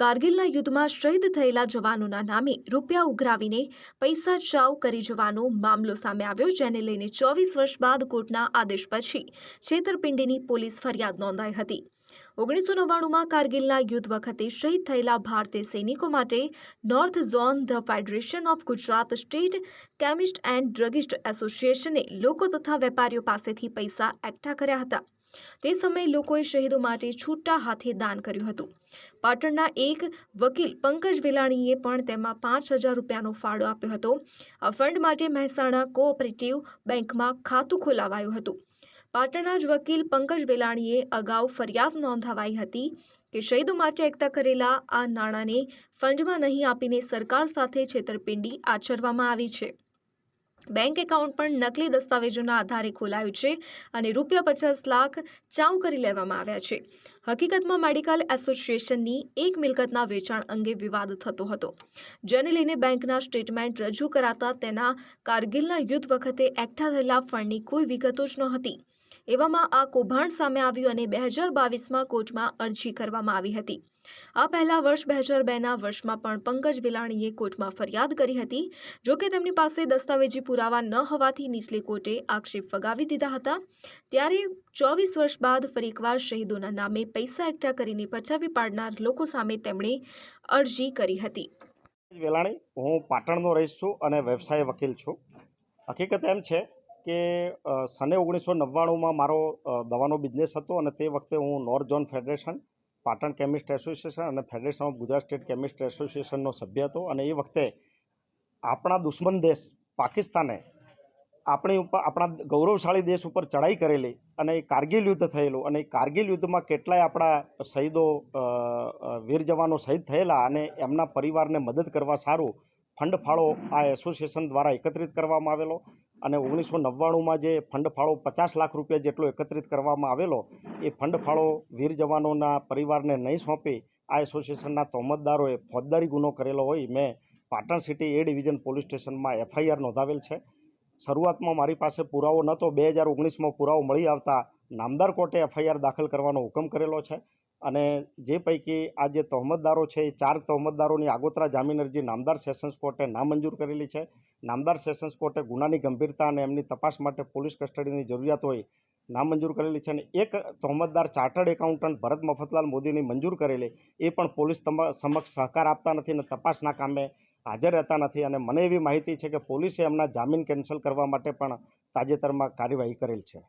કારગિલના યુદ્ધમાં શહીદ થયેલા જવાનોના નામે રૂપિયા ઉઘરાવીને પૈસા ચાવ કરી જવાનો મામલો સામે આવ્યો, જેને લઈને ચોવીસ વર્ષ બાદ કોર્ટના આદેશ પછી છેતરપિંડીની પોલીસ ફરિયાદ નોંધાઈ હતી. ઓગણીસો નવ્વાણુંમાં કારગિલના યુદ્ધ વખતે શહીદ થયેલા ભારતીય સૈનિકો માટે north zone the federation of Gujarat state chemist and druggist એસોસિએશને લોકો તથા વેપારીઓ પાસેથી પૈસા એકઠા કર્યા હતા. તે સમયે લોકોએ શહીદો માટે છૂટા હાથે દાન કર્યું હતું. પાટણના એક વકીલ પંકજ વેલાણીએ પણ તેમાં પાંચ હજાર રૂપિયાનો ફાળો આપ્યો હતો. આ ફંડ માટે મહેસાણા કોઓપરેટિવ બેંકમાં ખાતું ખોલાવાયું હતું. પાટણના જ વકીલ પંકજ વેલાણીએ અગાઉ ફરિયાદ નોંધાવાઈ હતી કે શહીદો માટે એકતા કરેલા આ નાણાંને ફંડમાં નહીં આપીને સરકાર સાથે છેતરપિંડી આચરવામાં આવી છે. બેંક એકાઉન્ટ પણ નકલી દસ્તાવેજોના આધારે ખોલાયું છે અને રૂપિયા પચાસ લાખ ચાઉ કરી લેવામાં આવ્યા છે. હકીકતમાં મેડિકલ એસોસિએશનની એક મિલકતના વેચાણ અંગે વિવાદ થતો હતો. જેને લઈને બેંકના સ્ટેટમેન્ટ રજૂ કરાતા તેના કારગિલના યુદ્ધ વખતે એકઠા થયેલા ફંડની કોઈ વિગતો જ નહોતી. એવામાં આ કૌભાંડ સામે આવ્યું અને બે હજાર બાવીસમાં કોર્ટમાં અરજી કરવામાં આવી હતી. આ પહેલા વર્ષ બે હજાર બેના વર્ષમાં પણ પંકજ વિલાણીએ કોર્ટમાં ફરિયાદ કરી હતી. જો કે તેમની પાસે દસ્તાવેજી પુરાવા ન હોવાથી નીચલી કોર્ટે આક્ષેપ ફગાવી દીધા હતા. ત્યારે ચોવીસ વર્ષ બાદ ફરી એકવાર શહીદોના નામે પૈસા એકઠા કરીને પચાવી પાડનાર લોકો સામે તેમણે અરજી કરી હતી. વેલાણી, હું પાટણનો રહીશ છું અને વ્યવસાય વકીલ છું. હકીકત એમ છે કે સને ઓગણીસો નવ્વાણુંમાં મારો દવાનો બિઝનેસ હતો અને તે વખતે હું north zone federation Patan chemist association અને federation of Gujarat state chemist એસોસિએશનનો સભ્ય હતો અને એ વખતે આપણા દુશ્મન દેશ પાકિસ્તાને આપણી ઉપર, આપણા ગૌરવશાળી દેશ ઉપર ચડાઈ કરેલી અને એ કારગિલ યુદ્ધ થયેલું અને એ કારગિલ યુદ્ધમાં કેટલાય આપણા શહીદો વીર જવાનો શહીદ થયેલા અને એમના પરિવારને મદદ કરવા સારું ફંડ ફાળો આ એસોસિએશન દ્વારા એકત્રિત કરવામાં આવેલો. અને ઓગણીસો નવ્વાણુંમાં જે ફંડ ફાળો પચાસ લાખ રૂપિયા જેટલો એકત્રિત કરવામાં આવેલો, એ ફંડ ફાળો વીર જવાનોના પરિવારને નહીં સોંપી, આ એસોસિએશનના તોમતદારોએ ફોજદારી ગુનો કરેલો હોય, મેં Patan city A division police સ્ટેશનમાં એફઆઈઆર નોંધાવેલ છે. શરૂઆતમાં મારી પાસે પુરાવો નહોતો, બે હજાર ઓગણીસમાં પુરાવો મળી આવતા નામદાર કોર્ટે એફઆઈઆર દાખલ કરવાનો હુકમ કરેલો છે. અને જે પૈકી આ જે તહોમતદારો છે, એ ચાર તહોમતદારોની આગોતરા જામીન અરજી નામદાર સેશન્સ કોર્ટે નામંજૂર કરેલી છે. નામદાર સેશન્સ કોર્ટે ગુનાની ગંભીરતા અને એમની તપાસ માટે પોલીસ કસ્ટડીની જરૂરિયાત હોય નામંજૂર કરેલી છે અને એક તહોમતદાર ચાર્ટર્ડ એકાઉન્ટન્ટ ભરત મફતલાલ મોદીની મંજૂર કરેલી, એ પણ પોલીસ સમક્ષ સહકાર આપતા નથી અને તપાસના કામે હાજર રહેતા નથી અને મને એવી માહિતી છે કે પોલીસે એમના જામીન કેન્સલ કરવા માટે પણ તાજેતરમાં કાર્યવાહી કરેલ છે.